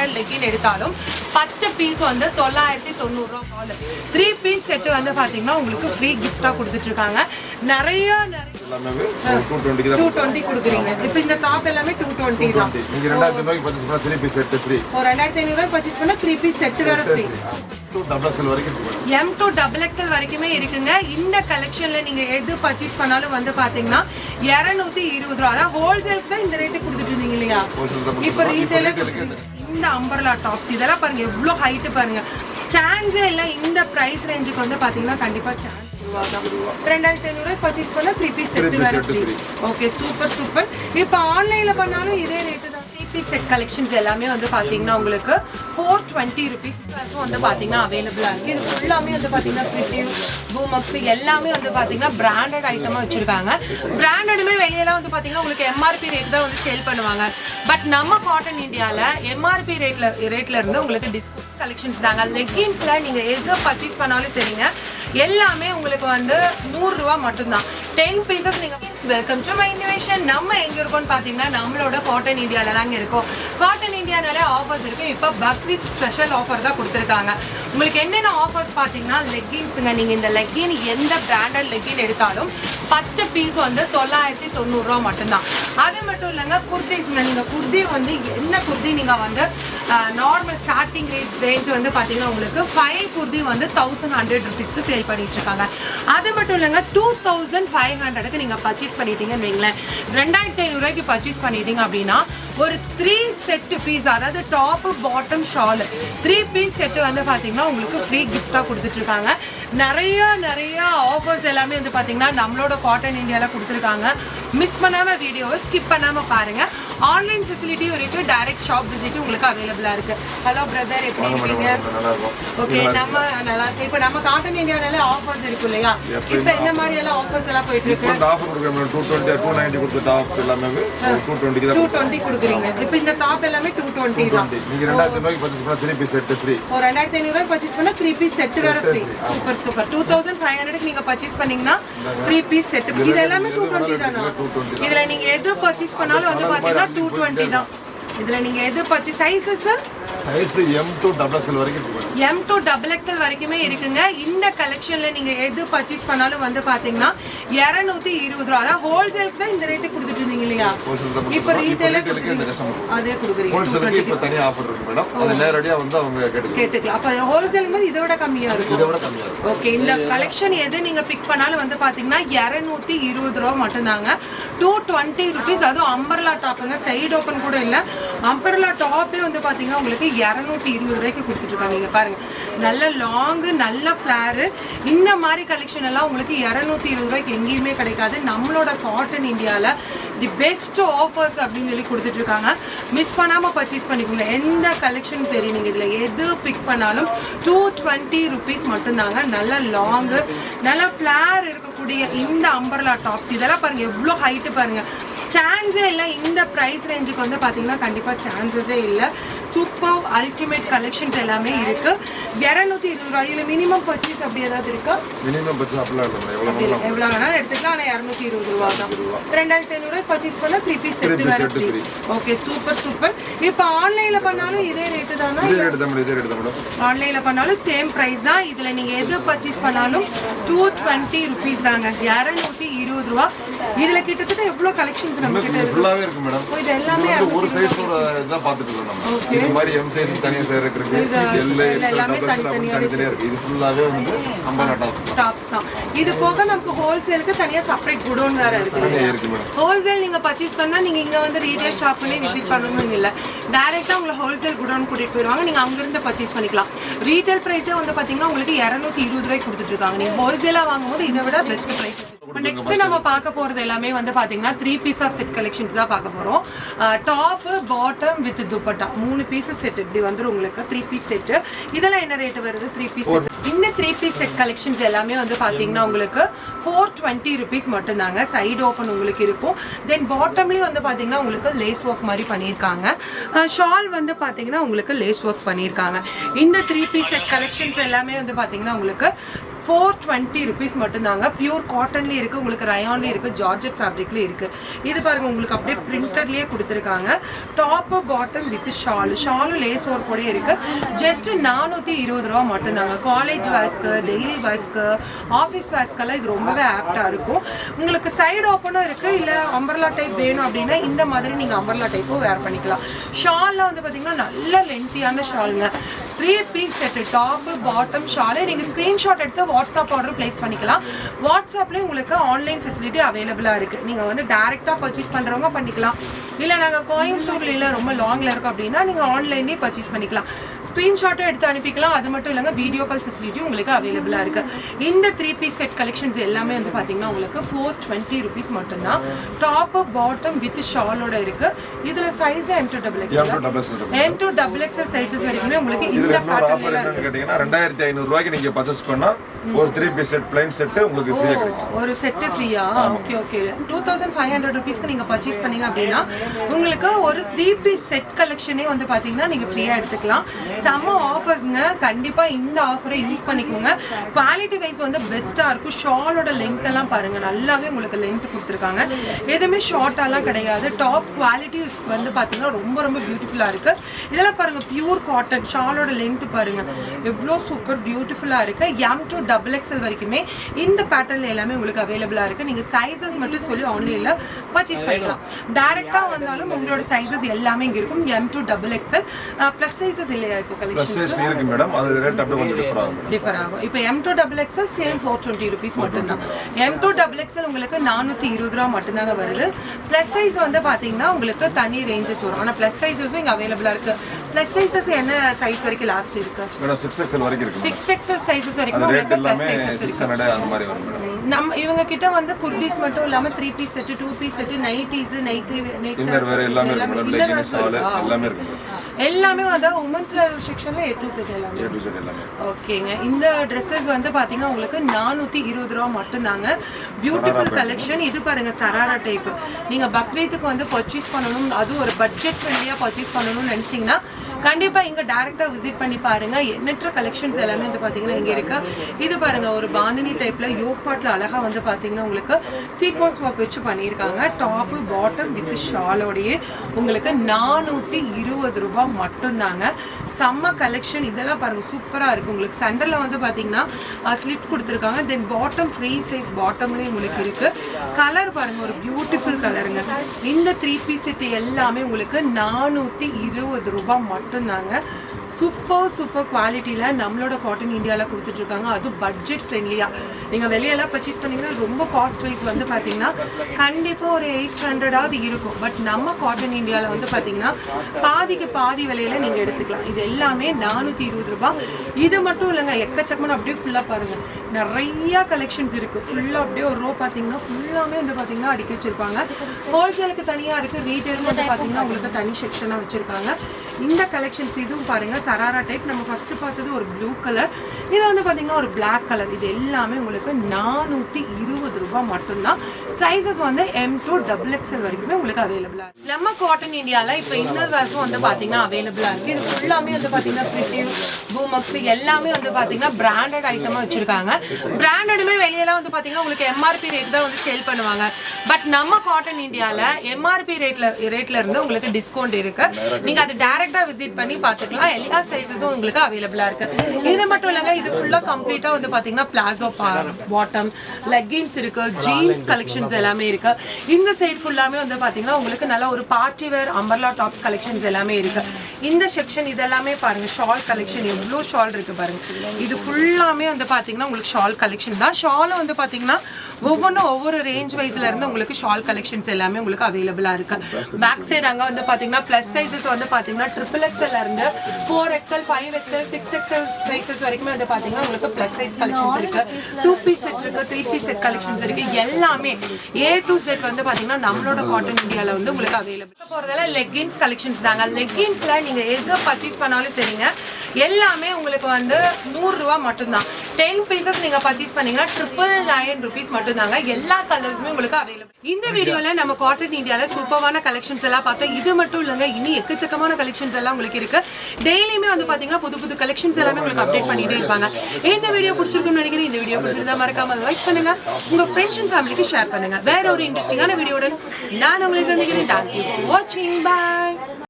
Branded legging எடுத்தாலும் பத்து piece வந்து தொள்ளாயிரத்தி தொண்ணூறுரூவா கால் த்ரீ பீஸ் செட்டு வந்து பார்த்தீங்கன்னா உங்களுக்கு ஃப்ரீ கிஃப்டாக கொடுத்துட்ருக்காங்க. நிறைய டூ தான் டுவெண்ட்டி கொடுக்குறீங்க. இப்போ இந்த டாப் எல்லாமே டூ டுவெண்ட்டி தான். நீங்க ரெண்டாயிரத்தி ரூபாய்க்கு பர்ச்சேஸ் பண்ணா த்ரீ பீஸ் செட் ஃப்ரீ ஒரு ரெண்டாயிரத்தி ஐநூறுரூவா பர்ச்சேஸ் பண்ணால் த்ரீ பீஸ் செட்டு வேறு free M to double XL வரைக்குமே இருக்குங்க. இந்த கலெக்ஷன்ல நீங்க எது பர்ச்சேஸ் பண்ணாலும் வந்து பாத்தீங்கன்னா இரநூத்தி இருபது ரூபா அதான் ஹோல்சேலுக்கு தான் இந்த ரேட்டு கொடுத்துட்டு இருந்தீங்க இல்லையா? தான் இப்போ. ரீட்டைல இந்த அம்பர்லா டாப்ஸ் இதெல்லாம் பாருங்க எவ்வளோ ஹைட்டு பாருங்க. சான்ஸே இல்லை இந்த ப்ரைஸ் ரேஞ்சுக்கு வந்து பாத்தீங்கன்னா கண்டிப்பா சான்ஸ் ரெண்டாயிரத்தி ஐநூறுரூவா பர்ச்சேஸ் பண்ணா three piece Three set piece வேற. ஓகே சூப்பர் சூப்பர் இப்போ ஆன்லைன்ல பண்ணாலும் இதே ரேட்டு பீஸ் செட் கலெக்ஷன்ஸ் எல்லாமே வந்து பார்த்தீங்கன்னா உங்களுக்கு ஃபோர் டுவெண்ட்டி ருபீஸ் வந்து பார்த்தீங்கன்னா அவைலபிளாக இருக்குது இது ஃபுல்லாமே வந்து பார்த்தீங்கன்னா பிரிட்டிவ் பூமக்ஸ் எல்லாமே வந்து பார்த்தீங்கன்னா பிராண்டட் ஐட்டமாக வச்சுருக்காங்க. பிராண்டடுமே வெளியெல்லாம் வந்து பார்த்தீங்கன்னா உங்களுக்கு எம்ஆர்பி ரேட் தான் வந்து சேல் பண்ணுவாங்க. பட் நம்ம காட்டன் இந்தியாவில் எம்ஆர்பி ரேட்டில் ரேட்டில் இருந்து உங்களுக்கு டிஸ்கவுண்ட் கலெக்ஷன்ஸ் தாங்க. லெக்கின்ஸ்ல நீங்கள் எது பர்ச்சேஸ் பண்ணாலும் சரிங்க. எல்லாமே உங்களுக்கு வந்து நூறுரூவா மட்டும்தான். டென் பீசஸ் நீங்கள் வெல்கம் டு மை இன்வெஷன் நம்ம எங்கே இருக்கோம்னு பார்த்தீங்கன்னா நம்மளோட காட்டன் இந்தியாவில் தாங்க இருக்கும். காட்டன் இந்தியானாலே ஆஃபர்ஸ் இருக்கு. இப்போ பக்ரீத் ஸ்பெஷல் ஆஃபர் தான் கொடுத்துருக்காங்க. உங்களுக்கு என்னென்ன ஆஃபர்ஸ் பார்த்தீங்கன்னா லெக்கின்ஸுங்க நீங்கள் இந்த லெக்கின் எந்த பிராண்டட் லெக்கின் எடுத்தாலும் பத்து பீஸ் வந்து தொள்ளாயிரத்தி தொண்ணூறுரூவா மட்டும்தான். அது மட்டும் இல்லைங்க குர்த்திஸ்ங்க நீங்கள் குர்த்தி வந்து என்ன குர்த்தி நீங்கள் வந்து நார்மல் ஸ்டார்டிங் ரேஞ்ச் ரேஞ்ச் வந்து பார்த்தீங்கன்னா உங்களுக்கு ஃபைவ் குர்தி வந்து தௌசண்ட் ஹண்ட்ரட் ருபீஸ்க்கு சேல் பண்ணிட்டு இருக்காங்க அது மட்டும் இல்லைங்க டூ தௌசண்ட் ஃபைவ் ஹண்ட்ரடுக்கு நீங்கள் பர்ச்சேஸ் பண்ணிட்டீங்கன்னு வைங்களேன். ரெண்டாயிரத்தி ஐநூறுரூவாய்க்கு பர்ச்சேஸ் பண்ணிட்டீங்க அப்படின்னா ஒரு த்ரீ செட்டு பீஸ் அதாவது top bottom shawl three piece set வந்து பார்த்தீங்கன்னா உங்களுக்கு ஃப்ரீ கிஃப்டாக கொடுத்துட்ருக்காங்க நிறைய நிறைய ஆஃபர்ஸ் எல்லாமே வந்து பார்த்தீங்கன்னா நம்மளோட காட்டன் இந்தியாவில் கொடுத்துருக்காங்க. மிஸ் பண்ணாமல் வீடியோவை ஸ்கிப் பண்ணாமல் பாருங்கள் ஆன்லைன் ஃபெசிலிட்டியும் இருக்குது டைரக்ட் ஷாப் விசிட்டும் உங்களுக்கு அவைலபிளாக இருக்குது ஹலோ பிரதர் எப்படி இருக்கீங்க? இருக்கும். ஓகே நம்ம நல்லா இருக்கு. இப்போ நம்ம காட்டன் இந்தியானால ஆஃபர்ஸ் இருக்கு இல்லையா? இப்போ என்ன மாதிரி எல்லாம் ஆஃபர்ஸ் எல்லாம் போயிட்டு இருக்கு? இந்த ஆஃபர் கொடுக்குறேன் மேடம் டூ டுவெண்ட்டி டூ கொடுத்த டாப் எல்லாமே டூ டுவெண்ட்டிக்கு டூ டுவெண்ட்டி கொடுக்குறீங்க. இப்போ இந்த டாப் எல்லாமே டூ டுவெண்ட்டி தான். நீங்க ரெண்டாயிரத்தி ரூபாய்க்கு பர்ச்சேஸ் பண்ணா த்ரீ பீஸ் செட் ஃப்ரீ ஒரு ரெண்டாயிரத்தி ஐநூறுரூவா பர்ச்சேஸ் பண்ணா த்ரீ பீஸ் செட் வேற free super super two thousand five hundred நீங்க பர்ச்சேஸ் பண்ணீங்கன்னா த்ரீ பீஸ் செட் இது எல்லாமே டூ டுவெண்ட்டி தானா? இதுல நீங்க எது பர்ச்சேஸ் பண்ணாலும் வந்து பாத்தீங்கன்னா டூ டுவெண்ட்டி தான். இதுல நீங்க எது purchase sizes size M to double XL வரைக்கும் எம் டு டபுள் எக்ஸ்எல் வரைக்குமே இருக்குங்க. இந்த கலெக்ஷன்ல நீங்க எது பர்ச்சேஸ் பண்ணாலும் வந்து பாத்தீங்கன்னா இரநூத்தி இருபது ரூபா. அதான் ஹோல்சேலுக்கு தான் இந்த ரேட்டு கொடுத்துட்டு இருந்தீங்க இல்லையா? இப்போ ரீட்டைலுக்கு அதே கொடுக்குறீங்க. ஹோல்சேலுக்கு இப்போ தனியாக ஆஃபர் இருக்கு மேடம். அது நேரடியாக வந்து அவங்க கேட்டுக்கலாம். கேட்டுக்கலாம். அப்ப ஹோல்சேலுக்கு போது இதை விட கம்மியா இருக்கும். இதை விட கம்மியாக ஓகே இந்த கலெக்ஷன் எது நீங்க பிக் பண்ணாலும் வந்து பாத்தீங்கன்னா இரநூத்தி இருபது ரூபா மட்டும்தாங்க. டூ டுவெண்ட்டி ருபீஸ் அதுவும் அம்பர்லா டாப்புங்க சைடு ஓப்பன் கூட இல்லை. அம்பர்லா டாப்பே வந்து பாத்தீங்கன்னா உங்களுக்கு இரநூத்தி இருபது ரூபாய்க்கு கொடுத்துட்ருக்காங்க. இங்கே பாருங்கள் நல்ல லாங்கு நல்ல ஃப்ளாரு இந்த மாதிரி கலெக்ஷன் எல்லாம் உங்களுக்கு இரநூத்தி இருபது ரூபாய்க்கு எங்கேயுமே கிடைக்காது. நம்மளோட காட்டன் இந்தியாவில் தி பெஸ்ட் ஆஃபர்ஸ் அப்படின்னு சொல்லி கொடுத்துட்ருக்காங்க. மிஸ் பண்ணாமல் பர்ச்சேஸ் பண்ணிக்கோங்க. எந்த கலெக்ஷன் சரி நீங்கள் இதில் எது பிக் பண்ணாலும் டூ டுவெண்ட்டி ருபீஸ் மட்டும்தாங்க. நல்ல லாங்கு நல்ல ஃப்ளார் இருக்கக்கூடிய இந்த அம்பர்லா டாப்ஸ் இதெல்லாம் பாருங்கள் எவ்வளோ ஹைட்டு பாருங்கள் சான்ஸே இல்லை இந்த ப்ரைஸ் ரேஞ்சுக்கு வந்து பார்த்தீங்கன்னா கண்டிப்பாக சான்சஸே இல்லை. சூப்பர் அல்டிமேட் கலெக்ஷன்ஸ் எல்லாமே இருக்கு. இரநூத்தி இருபது ரூபாய். இதில் மினிமம் பர்ச்சேஸ் அப்படி ஏதாவது இருக்கா? மினிமம் பட்ஜெட் அப்படிலாம் இல்லை எவ்வளோ வேணாலும் எடுத்துக்கலாம். ஆனால் இரநூத்தி இருபது ரூபா தான். ரெண்டாயிரத்தி ஐநூறுரூவா பர்ச்சேஸ் பண்ணால் த்ரீ பீஸ் செட் வேறு. ஓகே சூப்பர் சூப்பர் இப்போ ஆன்லைனில் பண்ணாலும் இதே ரேட்டு தானா? இதே ரேட்டு தான் இதே ரேட்டு தான் ஆன்லைனில் பண்ணாலும் சேம் ப்ரைஸ் தான். இதில் நீங்கள் எது பர்ச்சேஸ் பண்ணாலும் டூ டுவெண்ட்டி ருபீஸ் தாங்க. இரநூத்தி இருபது ரூபா. இதில் கிட்டத்தட்ட எவ்வளோ கலெக்ஷன்ஸ் நம்ம கிட்ட ஃபுல்லாகவே இருக்கு? மேடம் இது எல்லாமே ஒரு சைஸோட இதான் பார்த்துட்டு இருக்கோம் நம்ம. இது மாதிரி எம் சைஸ் தனியாக சேர் இருக்கு எல் எல்லாமே தனித்தனியாக இருக்கு. இது ஃபுல்லாகவே வந்து ஐம்பது டாப் டாப்ஸ் தான். இது போக நமக்கு ஹோல்சேலுக்கு தனியாக செப்பரேட் குடோன் வேறு இருக்கு? இருக்கு மேடம் ஹோல்சேல் நீங்கள் பர்ச்சேஸ் பண்ணால் நீங்கள் இங்கே வந்து ரீட்டைல் ஷாப்லேயே விசிட் பண்ணணும்னு இல்லை. டேரெக்டாக உங்களை ஹோல்சேல் குடோன் கூட்டிகிட்டு போயிடுவாங்க நீங்கள் அங்கேருந்து பர்ச்சேஸ் பண்ணிக்கலாம். ரீட்டைல் ப்ரைஸே வந்து பார்த்தீங்கன்னா உங்களுக்கு இரநூத்தி இருபது ரூபாய்க்கு கொடுத்துட்ருக்காங்க நீங்கள் ஹோல்சேலாக வாங்கும்போது இதை விட பெஸ்ட் ப்ரைஸ் நெக்ஸ்ட் நம்ம பார்க்க போறது எல்லாமே வந்து பாத்தீங்கன்னா three piece of set collections தான் பார்க்க போறோம். டாப் பாட்டம் வித் துப்பட்டா மூணு பீசஸ் செட் இப்படி வந்துரும் உங்களுக்கு. த்ரீ பீஸ் செட் இதெல்லாம் என்ன ரேட் வருது? த்ரீ பீஸ் இந்த த்ரீ பீஸ் செட் கலெக்ஷன்ஸ் எல்லாமே வந்து பாத்தீங்கன்னா உங்களுக்கு ஃபோர் டுவெண்ட்டி ருபீஸ் மட்டும்தாங்க. சைடு ஓப்பன் உங்களுக்கு இருக்கும். தென் பாட்டம்லேயும் வந்து பாத்தீங்கன்னா உங்களுக்கு லேஸ் ஒர்க் மாதிரி பண்ணியிருக்காங்க. ஷால் வந்து பாத்தீங்கன்னா உங்களுக்கு லேஸ் ஒர்க் பண்ணியிருக்காங்க. இந்த த்ரீ பீஸ் செட் கலெக்ஷன்ஸ் எல்லாமே வந்து பாத்தீங்கன்னா உங்களுக்கு ஃபோர் டுவெண்ட்டி ருபீஸ் மட்டும்தாங்க. பியூர் காட்டன்லேயும் இருக்குது உங்களுக்கு ரயான்லேயும் இருக்குது ஜார்ஜெட் ஃபேப்ரிக்லேயும் இருக்குது இது பாருங்க உங்களுக்கு அப்படியே பிரிண்டட்லேயே கொடுத்துருக்காங்க. டாப்பு பாட்டம் வித் ஷால் ஷாலும் லேஸ் ஒர்க்கோடய இருக்குது ஜஸ்ட் நானூற்றி இருபது ரூபா மட்டும்தாங்க. காலேஜ் வேஸ்க்கு டெய்லி வேஸ்க்கு ஆஃபீஸ் வேஸ்க்கெல்லாம் இது ரொம்பவே ஆப்டாக இருக்கும். உங்களுக்கு சைடு ஓப்பனும் இருக்குது இல்லை அம்பர்லா டைப் வேணும் அப்படின்னா இந்த மாதிரி நீங்கள் அம்பர்லா டைப்பும் வேர் பண்ணிக்கலாம். ஷாலில் வந்து பார்த்தீங்கன்னா நல்ல லென்த்தியான ஷாலுங்க three piece set top bottom shawl நீங்கள் ஸ்க்ரீன்ஷாட் எடுத்து வாட்ஸ்அப் ஆர்டர் ப்ளேஸ் பண்ணிக்கலாம். வாட்ஸ்அப்லேயும் உங்களுக்கு ஆன்லைன் ஃபெசிலிட்டி அவைலபிளாக இருக்குது நீங்கள் வந்து டேரெக்டாக பர்ச்சேஸ் பண்ணுறவங்க பண்ணிக்கலாம். இல்லை நாங்கள் கோயம்புத்தூர்ல இல்லை ரொம்ப லாங்கில் இருக்கோம் அப்படின்னா நீங்கள் ஆன்லைன்லேயே பர்ச்சேஸ் பண்ணிக்கலாம். ஸ்க்ரீன்ஷாட்டும் எடுத்து அனுப்பிக்கலாம். அது மட்டும் இல்லைங்க வீடியோ கால் ஃபெசிலிட்டியும் உங்களுக்கு அவைலபிளாக இருக்குது இந்த த்ரீ பீஸ் செட் கலெக்ஷன்ஸ் எல்லாமே வந்து பார்த்தீங்கன்னா உங்களுக்கு ஃபோர் டுவெண்ட்டி ருபீஸ் மட்டும்தான். டாப்பு பாட்டம் வித் ஷாலோட இருக்குது இதில் size M to double X M to double XL sizes வரைக்குமே உங்களுக்கு இந்த என்னன்னு கேட்டீங்கன்னா ரெண்டாயிரத்தி ஐநூறு ரூபாய்க்கு நீங்க பர்ச்சேஸ் பண்ணா ஒரு three piece set plain set உங்களுக்கு ஃப்ரீயா கிடைக்கும். ஒரு செட்டு ஃப்ரீயா okay okay two thousand five hundred ருபீஸ்க்கு நீங்கள் பர்ச்சேஸ் பண்ணீங்க அப்படின்னா உங்களுக்கு ஒரு த்ரீ பீஸ் செட் கலெக்ஷனே வந்து பார்த்தீங்கன்னா நீங்கள் ஃப்ரீயாக எடுத்துக்கலாம். செம்ம ஆஃபர்ஸ்ங்க கண்டிப்பாக இந்த ஆஃபரை யூஸ் பண்ணிக்கோங்க. குவாலிட்டி வைஸ் வந்து பெஸ்ட்டாக இருக்கும். ஷாலோட லென்த் எல்லாம் பாருங்கள் நல்லாவே உங்களுக்கு லென்த் கொடுத்துருக்காங்க. எதுவுமே ஷார்ட்டாலாம் கிடையாது. டாப் குவாலிட்டி வந்து பார்த்தீங்கன்னா ரொம்ப ரொம்ப பியூட்டிஃபுல்லாக இருக்குது இதெல்லாம் பாருங்கள் பியூர் காட்டன் ஷாலோட லென்த் பாருங்கள் எவ்வளோ சூப்பர் பியூட்டிஃபுல்லாக இருக்குது எம் டு டபுள் எக்ஸ்எல் வரைக்குமே இந்த பேட்டர்ல எல்லாமே உங்களுக்கு அவைலபிளாக இருக்குது நீங்கள் சைஸஸ் மட்டும் சொல்லி ஆன்லைனில் பர்ச்சேஸ் பண்ணிக்கலாம். டேரெக்டாக வந்தாலும் உங்களோட சைஸஸ் எல்லாமே இங்கே இருக்கும். M to double XL plus sizes இல்லையா இப்போ கலெக்ஷன் இருக்கு மேடம் அது ரேட் அப்படியே கொஞ்சம் டிஃபர் ஆகும். டிஃபர் ஆகும். இப்போ M to double XL same four twenty rupees மட்டும்தான். எம் டூ டபுள் எக்ஸ்எல் உங்களுக்கு நானூற்றி இருபது ரூபா மட்டும்தாங்க வருது. ப்ளஸ் சைஸ் வந்து பார்த்தீங்கன்னா உங்களுக்கு தனி ரேஞ்சஸ் வரும். ஆனால் ப்ளஸ் சைஸஸும் இங்கே அவைலபிளாக இருக்குது ப்ளஸ் சைஸஸ் என்ன சைஸ் வரைக்கும் லாஸ்ட் இருக்கு? மேடம் சிக்ஸ் எக்ஸ்எல் வரைக்கும் இருக்கு சிக்ஸ் எக்ஸ்எல் சைஸஸ் வரைக்கும் அது உங்களுக்கு ப்ளஸ் சைஸஸ் சிக்ஸ் இருக்கு? ஹண்ட்ரட் அந்த மாதிரி வரும் மேடம் நம்ம இவங்க கிட்ட வந்து குர்தீஸ் மட்டும் இல்லாம three piece set two piece set nighties night inner வேற எல்லாமே இருக்கு மேடம் லெகின்ஸ் ஆல் எல்லாமே இருக்கு. எல்லாமே வந்து உமன்ஸ்ல செக்ஷன்ல ஏ டு செட் எல்லாமே ஏ டு செட் எல்லாமே. ஓகேங்க இந்த ட்ரெஸ்ஸஸ் வந்து பாத்தீங்கன்னா உங்களுக்கு நானூத்தி இருபது ரூபா மட்டும்தாங்க. பியூட்டிஃபுல் கலெக்ஷன் இது பாருங்க சராரா டைப் நீங்க பக்ரீத்துக்கு வந்து பர்ச்சேஸ் பண்ணணும். அதுவும் ஒரு பட்ஜெட் ஃப்ரெண்ட்லியா பர்ச்சேஸ் பண்ணணும்னு நினைச்சீங்கன்னா கண்டிப்பாக இங்கே டேரெக்டாக விசிட் பண்ணி பாருங்கள் எண்ணற்ற கலெக்ஷன்ஸ் எல்லாமே வந்து பார்த்தீங்கன்னா இங்கே இருக்குது இது பாருங்கள் ஒரு பாந்தினி டைப்பில் யோக் அழகாக வந்து பார்த்தீங்கன்னா உங்களுக்கு சீக்வன்ஸ் ஒர்க் வச்சு பண்ணியிருக்காங்க. டாப்பு பாட்டம் வித் ஷாலோடையே உங்களுக்கு நானூற்றி இருபது ரூபாய் மட்டும்தாங்க. செம்ம கலெக்ஷன் இதெல்லாம் பாருங்கள் சூப்பராக இருக்குது உங்களுக்கு சென்டரில் வந்து பார்த்தீங்கன்னா ஸ்லிட் கொடுத்துருக்காங்க. தென் பாட்டம் ஃப்ரீ சைஸ் பாட்டம்லேயும் உங்களுக்கு இருக்குது கலர் பாருங்கள் ஒரு பியூட்டிஃபுல் கலருங்க இந்த த்ரீ பீஸ் செட் எல்லாமே உங்களுக்கு நானூற்றி இருபது ரூபா மட்டும் மட்டும்தாங்க சூப்பர் சூப்பர் குவாலிட்டியில் நம்மளோட காட்டன் இந்தியாவில் கொடுத்துட்ருக்காங்க. அதுவும் பட்ஜெட் ஃப்ரெண்ட்லியாக நீங்கள் வெளியெல்லாம் பர்ச்சேஸ் பண்ணீங்கன்னா ரொம்ப காஸ்ட் வைஸ் வந்து பார்த்தீங்கன்னா கண்டிப்பாக ஒரு எயிட் ஹண்ட்ரடாவது இருக்கும். பட் நம்ம காட்டன் இந்தியாவில் வந்து பார்த்தீங்கன்னா பாதிக்கு பாதி விலையில நீங்கள் எடுத்துக்கலாம். இது எல்லாமே நானூற்றி இருபது ரூபாய். இது மட்டும் இல்லைங்க எக்கச்சக்கமான அப்படியே ஃபுல்லாக பாருங்கள் நிறையா கலெக்ஷன்ஸ் இருக்குது ஃபுல்லாக அப்படியே ஒரு ரோ பார்த்தீங்கன்னா ஃபுல்லாமே வந்து பார்த்தீங்கன்னா அடுக்கி வச்சிருப்பாங்க. ஹோல்சேலுக்கு தனியாக இருக்குது ரீட்டைல் வந்து பார்த்தீங்கன்னா உங்களுக்கு தனி செக்ஷனாக வச்சுருக்காங்க. இந்த கலெக்ஷன்ஸ் இதுவும் பாருங்க. சராரா டைப் நம்ம ஃபர்ஸ்ட் பார்த்தது ஒரு ப்ளூ கலர் இது வந்து பார்த்தீங்கன்னா ஒரு பிளாக் கலர் இது எல்லாமே உங்களுக்கு நானூற்றி இருபது ரூபாய் மட்டும்தான். சைஸஸ் வந்து எம் டூ டபுள் எக்ஸ்எல் வரைக்குமே உங்களுக்கு அவைலபிளாக இருக்கு. நம்ம காட்டன் இந்தியாவில் இப்போ இன்னர் வேர்ஸும் வந்து பார்த்தீங்கன்னா அவைலபிளாக இருக்கு. இது ஃபுல்லாமே வந்து பார்த்தீங்கன்னா பிரிட்டிவ் பூமக்ஸ் எல்லாமே வந்து பார்த்தீங்கன்னா பிராண்டட் ஐட்டமாக வச்சுருக்காங்க. பிராண்டடுமே வெளியெல்லாம் வந்து பார்த்தீங்கன்னா உங்களுக்கு எம்ஆர்பி ரேட் தான் வந்து சேல் பண்ணுவாங்க. பட் நம்ம காட்டன் இந்தியாவில் எம்ஆர்பி ரேட்ல ரேட்ல இருந்து உங்களுக்கு டிஸ்கவுண்ட் இருக்கு. நீங்க அது டைரக்டா விசிட் பண்ணி பார்த்துக்கலாம் எல்லா சைஸஸும் உங்களுக்கு அவைலபிளா இருக்கு. இது மட்டும் இல்லைங்க இது ஃபுல்லாக கம்ப்ளீட்டா வந்து பாத்தீங்கன்னா பிளாசோ பாட்டம் லெகின்ஸ் இருக்கு ஜீன்ஸ் கலெக்ஷன்ஸ் எல்லாமே இருக்கு. இந்த சைடு ஃபுல்லாமே வந்து பாத்தீங்கன்னா உங்களுக்கு நல்ல ஒரு party wear umbrella tops collections எல்லாமே இருக்கு. இந்த செக்ஷன் இதெல்லாமே பாருங்க. ஷால் கலெக்ஷன் எவ்வளோ ஷால் இருக்கு பாருங்க. இது ஃபுல்லாமே வந்து பாத்தீங்கன்னா உங்களுக்கு ஷால் கலெக்ஷன் தான். ஷாலும் வந்து பாத்தீங்கன்னா ஒவ்வொன்றும் ஒவ்வொரு ரேஞ்ச் வைஸ்ல இருந்து உங்களுக்கு ஷால் கலெக்ஷன்ஸ் எல்லாமே உங்களுக்கு அவைலபிளா இருக்கு. பேக் சைடு அங்கே வந்து பார்த்தீங்கன்னா ப்ளஸ் சைஸஸ் வந்து பாத்தீங்கன்னா ட்ரிபிள் எக்ஸ்எல் இருந்து four XL five XL six XL sizes வரைக்குமே வந்து பாத்தீங்கன்னா உங்களுக்கு ப்ளஸ் சைஸ் கலெக்ஷன்ஸ் இருக்கு. டூ பீஸ் செட் இருக்கு த்ரீ பீஸ் செட் கலெக்ஷன்ஸ் இருக்கு. எல்லாமே ஏ டு செட் வந்து பாத்தீங்கன்னா நம்மளோட காட்டன் இந்தியாவில் வந்து உங்களுக்கு அவைலபிள் போகிறதெல்லாம் லெக்கின்ஸ் கலெக்ஷன்ஸ் தாங்க. லெக்கின்ஸ்ல நீங்க எது பர்ச்சேஸ் பண்ணாலும் சரிங்க. எல்லாமே உங்களுக்கு வந்து நூறு ரூபா மட்டும்தான். டென் பீசஸ் நீங்க பர்ச்சேஸ் பண்ணீங்கன்னா ட்ரிபிள் நைன் ருபீஸ் மட்டும் தாங்க எல்லா கலர்ஸுமே உங்களுக்கு அவைலபிள் இந்த வீடியோல நம்ம காட்டன் இந்தியால சூப்பரான கலெக்ஷன்ஸ் எல்லாம் பார்த்தோம் இது மட்டும் இல்லைங்க இனி எக்கச்சக்கமான கலெக்ஷன்ஸ் எல்லாம் உங்களுக்கு இருக்கு. டெய்லியுமே வந்து பாத்தீங்கன்னா புது புது கலெக்ஷன்ஸ் எல்லாமே உங்களுக்கு அப்டேட் பண்ணிட்டே இருப்பாங்க. இந்த வீடியோ பிடிச்சிருக்கும்னு நினைக்கிறேன். இந்த வீடியோ பிடிச்சிருந்தா மறக்காம லைக் பண்ணுங்க. உங்க ஃப்ரெண்ட்ஸ் அண்ட் ஃபேமிலிக்கு ஷேர் பண்ணுங்க. வேற ஒரு இன்ட்ரெஸ்டிங்கான வீடியோட நான் உங்களை சந்திக்கிறேன். தேங்க்யூ வாட்சிங் பாய்